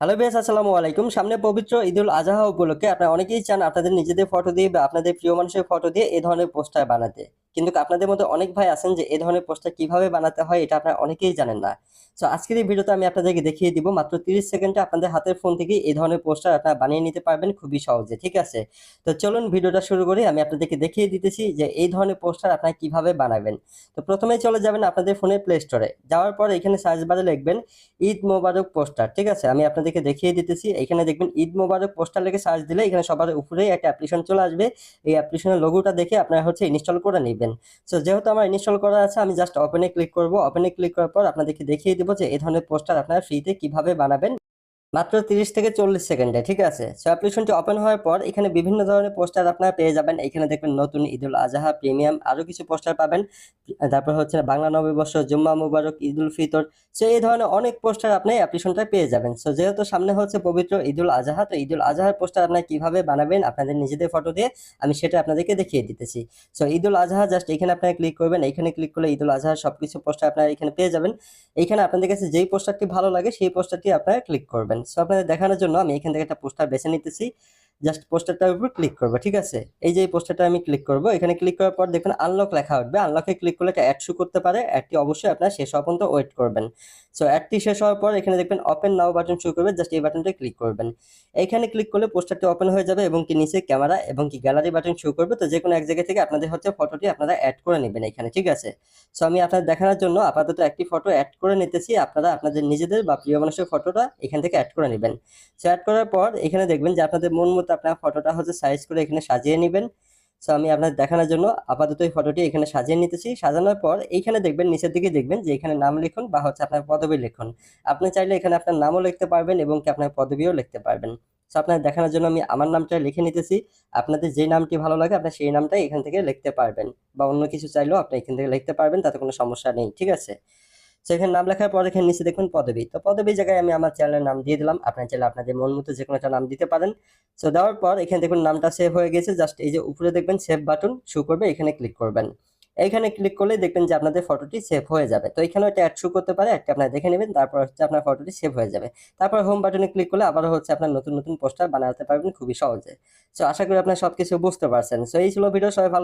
Hello base আসসালামু আলাইকুম। সামনে পবিত্র ঈদুল আজহা উপলক্ষে আপনারা অনেকেই চান আপনাদের নিজেদের ফটো দিয়ে বা আপনাদের প্রিয় মানুষের ফটো দিয়ে এই ধরনের পোস্টার বানাতে। কিন্তু আপনাদের মধ্যে অনেক ভাই আছেন যে এই ধরনের পোস্টার কীভাবে বানাতে হয় এটা আপনারা অনেকেই জানেন না। সো আজকের এই ভিডিওতে আমি আপনাদেরকে দেখিয়ে দিব মাত্র 30 সেকেন্ডে আপনাদের হাতের ফোন থেকে এই ধরনের পোস্টার আপনারা বানিয়ে নিতে পারবেন খুবই সহজে, ঠিক আছে? তো চলুন ভিডিওটা শুরু করি। আমি আপনাদেরকে দেখিয়ে দিতেছি যে এই ধরনের পোস্টার আপনারা কীভাবে বানাবেন। তো প্রথমেই চলে যাবেন আপনাদের ফোনের প্লে স্টোরে যাওয়ার পর এখানে সার্চ বারে লিখবেন ঈদ মোবারক পোস্টার ঠিক আছে? আমি আপনাদেরকে দেখিয়ে দিতেছি। এখানে দেখবেন ঈদ মোবারক পোস্টার লেগে সার্চ দিলে এখানে সবার উপরেই একটা অ্যাপ্লিকেশন চলে আসবে। এই অ্যাপ্লিকেশনের লোগোটা দেখে আপনারা হচ্ছে ইনস্টল করে নেবেন। সো যেহেতু আমার ইনস্টল করা আছে, আমি জাস্ট ওপেনে ক্লিক করব। ওপেনে ক্লিক করার পর আপনাদেরকে দেখিয়ে দেবো যে এই ধরনের পোস্টার আপনারা ফ্রিতে কীভাবে বানাবেন। মাত্র 30 থেকে চল্লিশ সেকেন্ডে, ঠিক আছে? সো অ্যাপ্লিকেশনটি ওপেন হওয়ার পর এখানে বিভিন্ন ধরনের পোস্টার আপনারা পেয়ে যাবেন। এখানে দেখবেন নতুন ঈদুল আজহা, প্রিমিয়াম আরও কিছু পোস্টার পাবেন। তারপর হচ্ছে বাংলা নববর্ষ, জুম্মা মুবারক ঈদুল ফিতর। সো এই ধরনের অনেক পোস্টার আপনি অ্যাপ্লিকেশনটা পেয়ে যাবেন। সো যেহেতু সামনে হচ্ছে পবিত্র ঈদুল আজহা, তো ঈদুল আজহার পোস্টার আপনারা কীভাবে বানাবেন, আপনাদের নিজেদের ফটো দিয়ে আমি সেটা আপনাদেরকে দেখিয়ে দিতেছি। সো ঈদুল আজহা জাস্ট এখানে আপনারা ক্লিক করবেন। এখানে ক্লিক করলে ঈদুল আজহার সবকিছু পোস্টার আপনারা এখানে পেয়ে যাবেন। এইখানে আপনাদের কাছে যেই পোস্টারটি ভালো লাগে, সেই পোস্টারটি আপনারা ক্লিক করবেন। সো আপনাদের দেখানোর জন্য আমি এখান থেকে একটা পোস্টার বেছে নিতেছি। জাস্ট পোস্টারটার উপর ক্লিক করব, ঠিক আছে? এই যে পোস্টারটা আমি ক্লিক করব, এখানে ক্লিক করার পর দেখুন আনলক লেখা উঠবে। আনলকে ক্লিক করলে একটা অ্যাড শু করতে পারে। অ্যাডটি অবশ্যই আপনার শেষ হওয়া পর্যন্ত ওয়েট করবেন। সো অ্যাডটি শেষ হওয়ার পর এখানে দেখবেন ওপেন নাও বাটন শো করবে। জাস্ট এই বাটনটা ক্লিক করবেন। এইখানে ক্লিক করলে পোস্টারটি ওপেন হয়ে যাবে এবং কি নিচে ক্যামেরা এবং কি গ্যালারি বাটন শো করবে। তো যে কোনো এক জায়গা থেকে আপনাদের হচ্ছে ফটোটি আপনারা অ্যাড করে নেবেন এখানে, ঠিক আছে? সো আমি আপনাদের দেখানোর জন্য আপাতত একটি ফটো অ্যাড করে নিতেছি। আপনারা আপনাদের নিজেদের বা প্রিয় মানুষের ফটোটা এখান থেকে অ্যাড করে নেবেন। সো অ্যাড করার পর এখানে দেখবেন যে আপনাদের মন মতো আপনার ফটোটা হচ্ছে সাইজ করে এখানে সাজিয়ে নেবেন। সো আমি আপনাদের দেখানোর জন্য আপাতত এই ফটোটি এখানে সাজিয়ে নিতেছি। সাজানোর পর এইখানে দেখবেন, নিচের দিকে দেখবেন যে এখানে নাম লিখুন বা হচ্ছে আপনার পদবী লিখুন। আপনি চাইলে এখানে আপনার নামও লিখতে পারবেন এবং কি আপনার পদবিও লিখতে পারবেন। সো আপনার দেখানোর জন্য আমি আমার নামটা লিখে নিতেছি। আপনাদের যে নামটি ভালো লাগে, আপনার সেই নামটাই এখান থেকে লিখতে পারবেন। বা অন্য কিছু চাইলেও আপনি এখান থেকে লিখতে পারবেন, তাতে কোনো সমস্যা নেই, ঠিক আছে? তো এখানে নাম লেখার পর এখানে নিচে দেখুন পদবী। তো পদবী জায়গায় আমি আমার চ্যানেলের নাম দিয়ে দিলাম। আপনার চাইলে আপনাদের মন মতো যে কোনো একটা নাম দিতে পারেন। সো দেওয়ার পর এখানে দেখুন নামটা সেভ হয়ে গেছে। জাস্ট এই যে উপরে দেখবেন সেভ বাটন শো করবে, এখানে ক্লিক করবেন। এইখানে ক্লিক করলে দেখবেন যে আপনাদের ফটোটি সেভ হয়ে যাবে। তো এখানে একটা অ্যাড শু করতে পারে, একটা আপনারা দেখে নেবেন, তারপর হচ্ছে আপনার ফটোটি সেভ হয়ে যাবে। তারপর হোম বাটনে ক্লিক করলে আবারও হচ্ছে আপনার নতুন নতুন পোস্টার বানাতে পারবেন খুবই সহজে। সো আশা করি আপনার সবকিছু বুঝতে পারছেন। সো এই ছিল ভিডিও সবাই ভালো